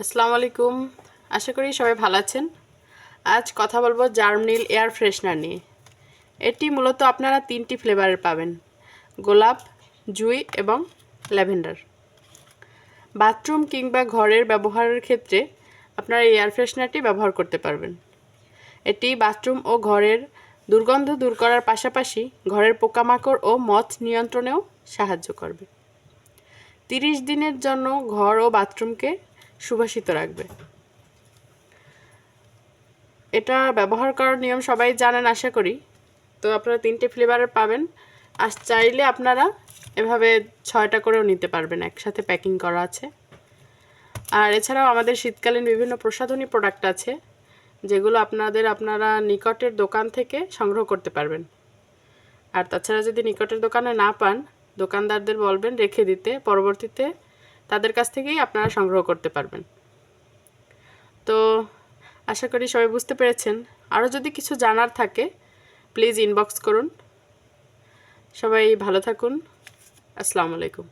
আসসালামু আলাইকুম আশা করি সবাই ভালো আছেন। আজ কথা বলব জার্মনিল এয়ার ফ্রেশনার নিয়ে। এটি মূলত আপনারা তিনটি ফ্লেভারের পাবেন, গোলাপ, জুই এবং ল্যাভেন্ডার। বাথরুম কিংবা ঘরের ব্যবহারের ক্ষেত্রে আপনারা এয়ার ফ্রেশনারটি ব্যবহার করতে পারবেন। এটি বাথরুম ও ঘরের দুর্গন্ধ দূর করার পাশাপাশি ঘরের পোকামাকড় ও মথ নিয়ন্ত্রণেও সাহায্য করবে। তিরিশ দিনের জন্য ঘর ও বাথরুমকে সুবাসিত রাখবে। এটা ব্যবহার করার নিয়ম সবাই জানেন, আশা করি। তো আপনারা তিনটে ফ্লেভারের পাবেন। আর চাইলে আপনারা এভাবে ছয়টা করেও নিতে পারবেন, একসাথে প্যাকিং করা আছে। আর এছাড়াও আমাদের শীতকালীন বিভিন্ন প্রসাধনী প্রোডাক্ট আছে, যেগুলো আপনাদের আপনারা নিকটের দোকান থেকে সংগ্রহ করতে পারবেন। আর তাছাড়া যদি নিকটের দোকানে না পান, দোকানদারদের বলবেন রেখে দিতে, পরবর্তীতে তাদের কাছ থেকেই আপনারা সংগ্রহ করতে পারবেন। তো আশা করি সবাই বুঝতে পেরেছেন। আরও যদি কিছু জানার থাকে প্লিজ ইনবক্স করুন। সবাই ভালো থাকুন। আসসালামু আলাইকুম।